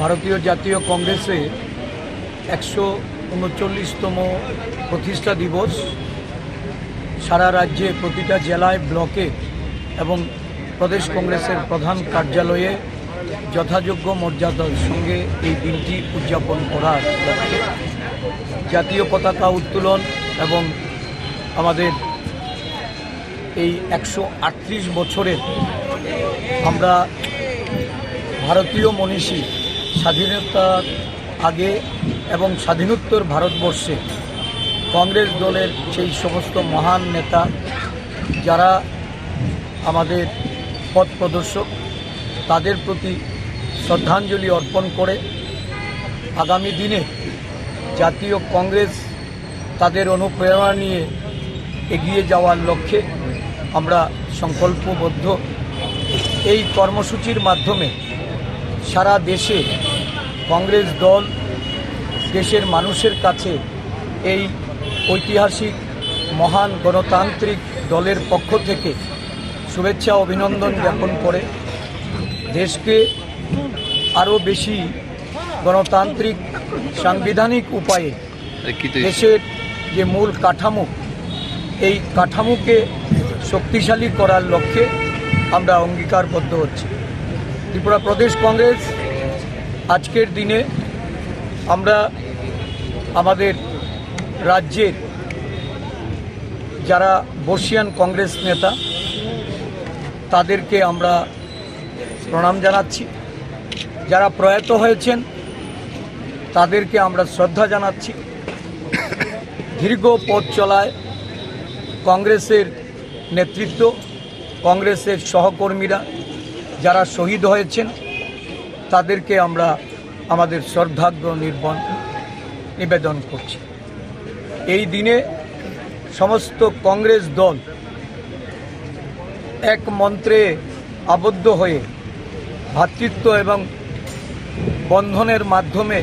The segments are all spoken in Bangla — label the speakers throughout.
Speaker 1: ভারতীয় জাতীয় কংগ্রেসে একশো উনচল্লিশতম প্রতিষ্ঠা দিবস। সারা রাজ্যে প্রতিটা জেলায় ব্লকে এবং প্রদেশ কংগ্রেসের প্রধান কার্যালয়ে যথাযোগ্য মর্যাদার সঙ্গে এই দিনটি উদযাপন করার লক্ষ্যে জাতীয় পতাকা উত্তোলন এবং আমাদের এই একশো আটত্রিশ বছরের আমরা ভারতীয় মনীষী স্বাধীনতার আগে এবং স্বাধীনোত্তর ভারতবর্ষে কংগ্রেস দলের সেই সমস্ত মহান নেতা, যারা আমাদের পথ প্রদর্শক, তাদের প্রতি শ্রদ্ধাঞ্জলি অর্পণ করে আগামী দিনে জাতীয় কংগ্রেস তাদের অনুপ্রেরণা নিয়ে এগিয়ে যাওয়ার লক্ষ্যে আমরা সংকল্পবদ্ধ। এই কর্মসূচির মাধ্যমে সারা দেশে কংগ্রেস দল দেশের মানুষের কাছে এই ঐতিহাসিক মহান গণতান্ত্রিক দলের পক্ষ থেকে শুভেচ্ছা অভিনন্দন জ্ঞাপন করে দেশকে আরও বেশি গণতান্ত্রিক সাংবিধানিক উপায়ে দেশের যে মূল কাঠামো এই কাঠামোকে শক্তিশালী করার লক্ষ্যে আমরা অঙ্গীকারবদ্ধ হচ্ছি। ত্রিপুরা প্রদেশ কংগ্রেস, আজকের দিনে আমরা আমাদের রাজ্যের যারা বর্ষিয়ান কংগ্রেস নেতা, তাদেরকে আমরা প্রণাম জানাচ্ছি। যারা প্রয়াত হয়েছেন, তাদেরকে আমরা শ্রদ্ধা জানাচ্ছি। দীর্ঘ পথ চলায় কংগ্রেসের নেতৃত্ব, কংগ্রেসের সহকর্মীরা যারা শহীদ হয়েছেন, তাদেরকে আমরা আমাদের শ্রদ্ধার্ঘ্য নির্বন নিবেদন করছি। এই দিনে সমস্ত কংগ্রেস দল এক মন্ত্রে আবদ্ধ হয়ে ভ্রাতৃত্ব এবং বন্ধনের মাধ্যমে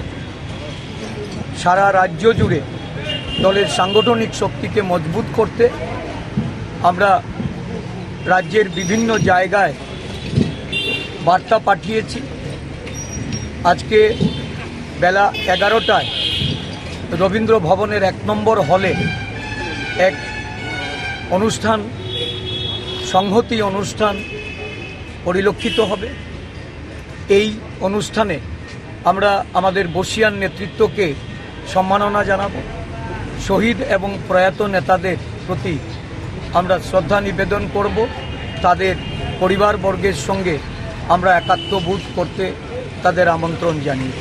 Speaker 1: সারা রাজ্য জুড়ে দলের সাংগঠনিক শক্তিকে মজবুত করতে আমরা রাজ্যের বিভিন্ন জায়গায় বার্তা পাঠিয়েছি। আজকে বেলা এগারোটায় রবীন্দ্র ভবনের এক নম্বর হলে এক অনুষ্ঠান, সংহতি অনুষ্ঠান পরিলক্ষিত হবে। এই অনুষ্ঠানে আমরা আমাদের বসিয়ান নেতৃত্বকে সম্মাননা জানাব। শহীদ এবং প্রয়াত নেতাদের প্রতি আমরা শ্রদ্ধা নিবেদন করব। তাদের পরিবারবর্গের সঙ্গে আমরা একাত্মবোধ করতে তাদের আমন্ত্রণ জানিয়েছি।